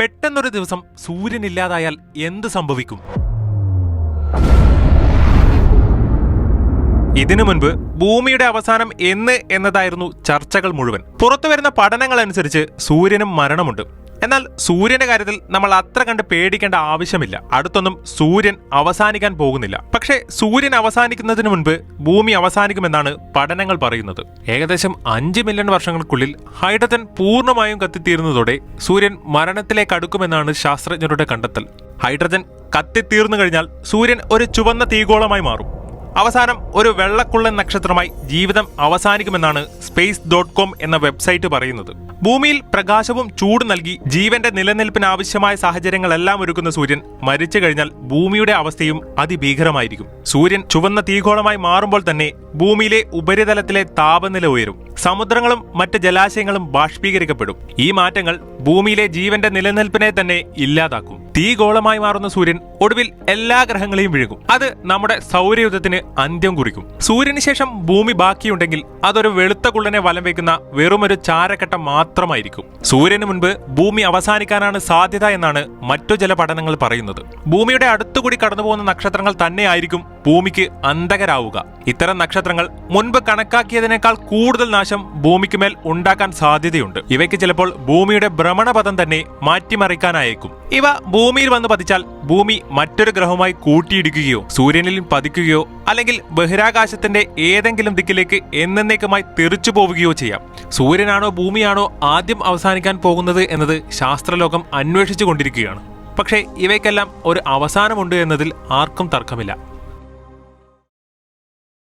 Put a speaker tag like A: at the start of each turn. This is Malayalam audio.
A: പെട്ടെന്നൊരു ദിവസം സൂര്യൻ ഇല്ലാതായാൽ എന്ത് സംഭവിക്കും? ഇതിനു മുൻപ് ഭൂമിയുടെ അവസാനം എന്ന് എന്നതായിരുന്നു ചർച്ചകൾ മുഴുവൻ. പുറത്തു വരുന്ന പഠനങ്ങൾ അനുസരിച്ച് സൂര്യനും മരണമുണ്ട്. എന്നാൽ സൂര്യന്റെ കാര്യത്തിൽ നമ്മൾ അത്ര കണ്ട് പേടിക്കേണ്ട ആവശ്യമില്ല. അടുത്തൊന്നും സൂര്യൻ അവസാനിക്കാൻ പോകുന്നില്ല. പക്ഷേ സൂര്യൻ അവസാനിക്കുന്നതിന് മുൻപ് ഭൂമി അവസാനിക്കുമെന്നാണ് പഠനങ്ങൾ പറയുന്നത്. ഏകദേശം അഞ്ച് മില്യൺ വർഷങ്ങൾക്കുള്ളിൽ ഹൈഡ്രജൻ പൂർണമായും കത്തിത്തീരുന്നതോടെ സൂര്യൻ മരണത്തിലേക്ക് അടുക്കുമെന്നാണ് ശാസ്ത്രജ്ഞരുടെ കണ്ടെത്തൽ. ഹൈഡ്രജൻ കത്തിത്തീർന്നു കഴിഞ്ഞാൽ സൂര്യൻ ഒരു ചുവന്ന തീഗോളമായി മാറും. അവസാനം ഒരു വെള്ളക്കുള്ളൻ നക്ഷത്രമായി ജീവിതം അവസാനിക്കുമെന്നാണ് സ്പേസ് ഡോട്ട് കോം എന്ന വെബ്സൈറ്റ് പറയുന്നത്. ഭൂമിയിൽ പ്രകാശവും ചൂട് നൽകി ജീവന്റെ നിലനിൽപ്പിന് ആവശ്യമായ സാഹചര്യങ്ങളെല്ലാം ഒരുക്കുന്ന സൂര്യൻ മരിച്ചു കഴിഞ്ഞാൽ ഭൂമിയുടെ അവസ്ഥയും അതിഭീകരമായിരിക്കും. സൂര്യൻ ചുവന്ന തീകോളമായി മാറുമ്പോൾ തന്നെ ഭൂമിയിലെ ഉപരിതലത്തിലെ താപനില ഉയരും. സമുദ്രങ്ങളും മറ്റ് ജലാശയങ്ങളും ബാഷ്പീകരിക്കപ്പെടും. ഈ മാറ്റങ്ങൾ ഭൂമിയിലെ ജീവന്റെ നിലനിൽപ്പിനെ തന്നെ ഇല്ലാതാക്കും. തീഗോളമായി മാറുന്ന സൂര്യൻ ഒടുവിൽ എല്ലാ ഗ്രഹങ്ങളെയും വിഴുകും അത് നമ്മുടെ സൗരയുധത്തിന് അന്ത്യം കുറിക്കും. സൂര്യന് ശേഷം ഭൂമി ബാക്കിയുണ്ടെങ്കിൽ അതൊരു വെളുത്ത കുള്ളനെ വലം വയ്ക്കുന്ന വെറുമൊരു ചാരക്കട്ട മാത്രമായിരിക്കും. സൂര്യന് മുൻപ് ഭൂമി അവസാനിക്കാനാണ് സാധ്യത എന്നാണ് മറ്റു ചില പഠനങ്ങൾ പറയുന്നത്. ഭൂമിയുടെ അടുത്തുകൂടി കടന്നുപോകുന്ന നക്ഷത്രങ്ങൾ തന്നെയായിരിക്കും ഭൂമിക്ക് അന്ധകരാവുക. ഇത്തരം നക്ഷത്രങ്ങൾ മുൻപ് കണക്കാക്കിയതിനേക്കാൾ കൂടുതൽ നാശം ഭൂമിക്ക് മേൽ ഉണ്ടാക്കാൻ സാധ്യതയുണ്ട്. ഇവയ്ക്ക് ചിലപ്പോൾ ഭൂമിയുടെ ഭ്രമണപഥം തന്നെ മാറ്റിമറിക്കാനായേക്കും. ഇവ ഭൂമിയിൽ വന്ന് പതിച്ചാൽ ഭൂമി മറ്റൊരു ഗ്രഹവുമായി കൂട്ടിയിടിക്കുകയോ സൂര്യനിൽ പതിക്കുകയോ അല്ലെങ്കിൽ ബഹിരാകാശത്തിന്റെ ഏതെങ്കിലും ദിക്കിലേക്ക് എന്നേക്കുമായി തെറിച്ചു പോവുകയോ ചെയ്യാം. സൂര്യനാണോ ഭൂമിയാണോ ആദ്യം അവസാനിക്കാൻ പോകുന്നത് എന്നത് ശാസ്ത്രലോകം അന്വേഷിച്ചു കൊണ്ടിരിക്കുകയാണ്. പക്ഷേ ഇവയ്ക്കെല്ലാം ഒരു അവസാനമുണ്ട് എന്നതിൽ ആർക്കും തർക്കമില്ല.